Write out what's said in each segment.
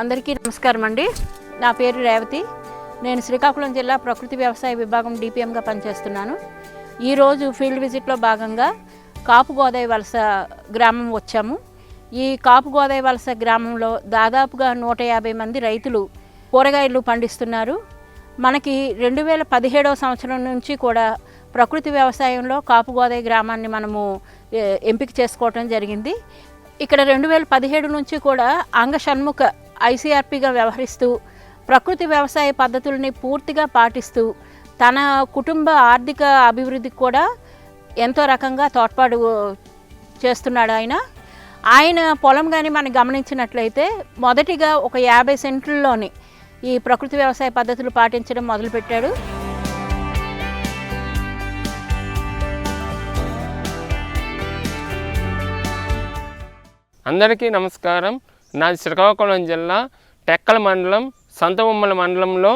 అందరికీ నమస్కారం అండి. నా పేరు రేవతి. నేను శ్రీకాకుళం జిల్లా ప్రకృతి వ్యవసాయ విభాగం డిపిఎంగా పనిచేస్తున్నాను. ఈరోజు ఫీల్డ్ విజిట్లో భాగంగా కాపు గోదావరి వలస గ్రామం వచ్చాము. ఈ కాపు గోదావరి వలస గ్రామంలో దాదాపుగా నూట యాభై మంది రైతులు కూరగాయలు పండిస్తున్నారు. మనకి రెండు వేల పదిహేడవ సంవత్సరం నుంచి కూడా ప్రకృతి వ్యవసాయంలో కాపు గోదావరి గ్రామాన్ని మనము ఎంపిక చేసుకోవటం జరిగింది. ఇక్కడ రెండు వేల పదిహేడు నుంచి కూడా అంగ షణ్ముఖ ఐసీఆర్పీగా వ్యవహరిస్తూ ప్రకృతి వ్యవసాయ పద్ధతుల్ని పూర్తిగా పాటిస్తూ తన కుటుంబ ఆర్థిక అభివృద్ధికి కూడా ఎంతో రకంగా తోడ్పాటు చేస్తున్నాడు ఆయన. ఆయన పొలం కానీ మనం గమనించినట్లయితే మొదటిగా ఒక యాభై సెంట్లలోని ఈ ప్రకృతి వ్యవసాయ పద్ధతులు పాటించడం మొదలుపెట్టాడు. అందరికీ నమస్కారం. నాది శ్రీకాకుళం జిల్లా టెక్కల మండలం సంతబొమ్మల మండలంలో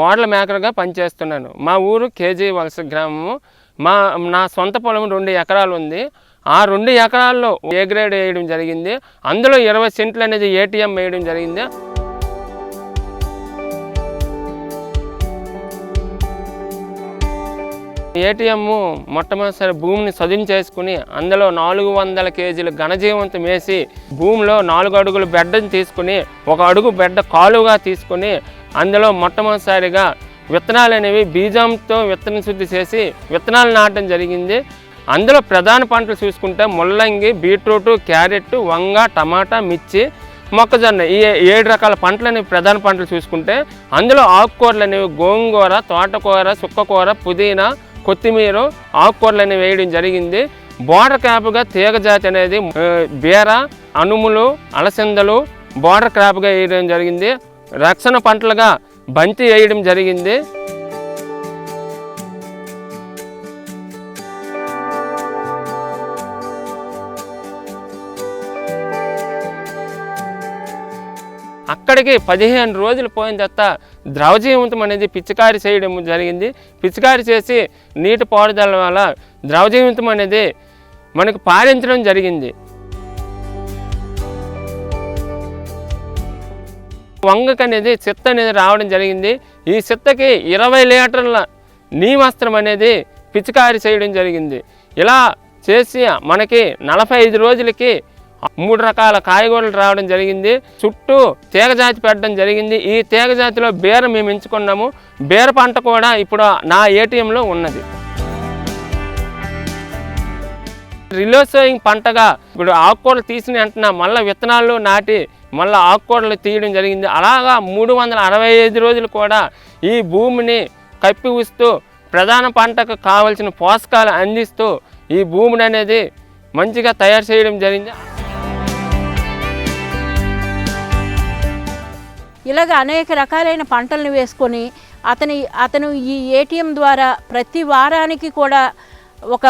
మోడల్ మేకర్గా పనిచేస్తున్నాను. మా ఊరు కేజీ వలస గ్రామము. మా నా సొంత పొలం రెండు ఎకరాలు ఉంది ఆ రెండు ఎకరాల్లో ఏ గ్రేడ్ వేయడం జరిగింది? అందులో ఇరవై సెంట్లు అనేది ఏటీఎం వేయడం జరిగింది? ఏటీఎం మొట్టమొదటిసారి భూమిని సదును చేసుకుని అందులో నాలుగు వందల కేజీలు ఘనజీవంతం వేసి భూమిలో నాలుగు అడుగుల బెడ్డను తీసుకుని ఒక అడుగు బెడ్డ కాలుగా తీసుకుని అందులో మొట్టమొదటిసారిగా విత్తనాలు అనేవి బీజంతో విత్తన శుద్ధి చేసి విత్తనాలు నాటడం జరిగింది. అందులో ప్రధాన పంటలు చూసుకుంటే ముల్లంగి బీట్రూట్ క్యారెట్ వంగ టమాటా మిర్చి మొక్కజొన్న ఈ ఏడు రకాల పంటలు అనేవి ప్రధాన పంటలు చూసుకుంటే అందులో ఆకుకూరలు అనేవి గోంగూర తోటకూర సుక్కకూర పుదీనా కొత్తిమీర ఆకుకూరలు అనేవి వేయడం జరిగింది. బోర్డర్ క్రాప్గా తీగ జాతి అనేది బీర అనుములు అలసందలు బోర్డర్ క్రాప్గా వేయడం జరిగింది. రక్షణ పంటలుగా బంతి వేయడం జరిగింది. అక్కడికి పదిహేను రోజులు పోయిన తర్వాత ద్రవజీవంతం అనేది పిచికారి చేయడం జరిగింది. పిచికారి చేసి నీటి పారుదల వల్ల ద్రవజీవంతం అనేది మనకు పారించడం జరిగింది. వంగకు అనేది చెత్త అనేది రావడం జరిగింది. ఈ చెత్తకి ఇరవై లీటర్ల నీవస్త్రం అనేది పిచికారి చేయడం జరిగింది. ఇలా చేసి మనకి నలభై ఐదు రోజులకి మూడు రకాల కాయగూరలు రావడం జరిగింది. చుట్టూ తీగ జాతి పెట్టడం జరిగింది. ఈ తీగ జాతిలో బీర మేము ఎంచుకున్నాము. బీర పంట కూడా ఇప్పుడు నా ఏటీఎంలో ఉన్నది. రిలోసోయింగ్ పంటగా ఇప్పుడు ఆకుకూరలు తీసిన వెంటనే మళ్ళీ విత్తనాలు నాటి మళ్ళీ ఆకుకూరలు తీయడం జరిగింది. అలాగా మూడు వందల అరవై ఐదు రోజులు కూడా ఈ భూమిని కప్పి ఉస్తూ ప్రధాన పంటకు కావలసిన పోషకాలు అందిస్తూ ఈ భూమిని అనేది మంచిగా తయారు చేయడం జరిగింది. ఇలాగ అనేక రకాలైన పంటలను వేసుకొని అతని అతను ఈ ఏటీఎం ద్వారా ప్రతి వారానికి కూడా ఒక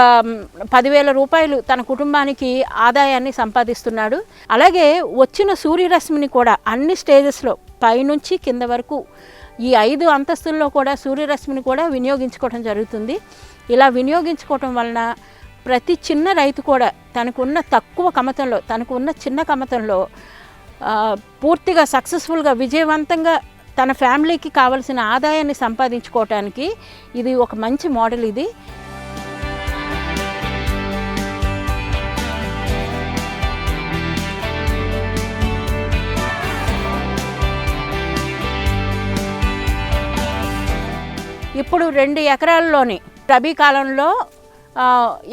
పదివేల రూపాయలు తన కుటుంబానికి ఆదాయాన్ని సంపాదిస్తున్నాడు. అలాగే వచ్చిన సూర్యరశ్మిని కూడా అన్ని స్టేజెస్లో పైనుంచి కింద వరకు ఈ ఐదు అంతస్తుల్లో కూడా సూర్యరశ్మిని కూడా వినియోగించుకోవడం జరుగుతుంది. ఇలా వినియోగించుకోవటం వలన ప్రతి చిన్న రైతు కూడా తనకున్న తక్కువ కమతంలో తనకున్న చిన్న కమతంలో పూర్తిగా సక్సెస్ఫుల్గా విజయవంతంగా తన ఫ్యామిలీకి కావలసిన ఆదాయాన్ని సంపాదించుకోవటానికి ఇది ఒక మంచి మోడల్ ఇది. ఇప్పుడు రెండు ఎకరాల్లోని రబీ కాలంలో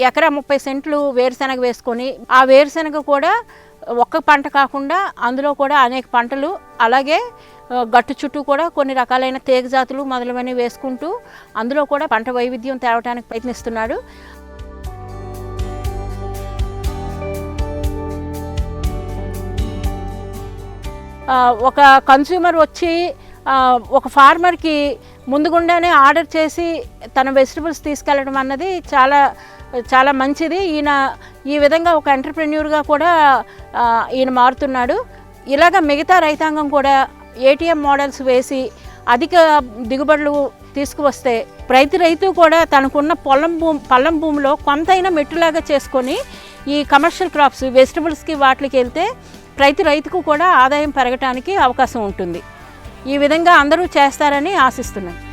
ఎకరా ముప్పై సెంట్లు వేరుశనగ వేసుకొని ఆ వేరుశనగ కూడా ఒక్క పంట కాకుండా అందులో కూడా అనేక పంటలు అలాగే గట్టు చుట్టూ కూడా కొన్ని రకాలైన తీగ జాతులు మొదలైనవి వేసుకుంటూ అందులో కూడా పంట వైవిధ్యం తేవడానికి ప్రయత్నిస్తున్నాడు. ఒక కన్స్యూమర్ వచ్చి ఒక ఫార్మర్కి ముందుగుండానే ఆర్డర్ చేసి తన వెజిటబుల్స్ తీసుకెళ్ళడం అన్నది చాలా చాలా మంచిది. ఈయన ఈ విధంగా ఒక ఎంటర్ప్రెన్యూర్గా కూడా ఈయన మారుతున్నాడు. ఇలాగ మిగతా రైతాంగం కూడా ఏటీఎం మోడల్స్ వేసి అధిక దిగుబడులు తీసుకువస్తే ప్రతి రైతు కూడా తనకున్న పొలం భూమి పల్లం భూమిలో కొంతైనా మెట్టులాగా చేసుకొని ఈ కమర్షియల్ క్రాప్స్ వెజిటబుల్స్కి వాటికి వెళ్తే ప్రతి రైతుకు కూడా ఆదాయం పెరగటానికి అవకాశం ఉంటుంది. ఈ విధంగా అందరూ చేస్తారని ఆశిస్తున్నాను.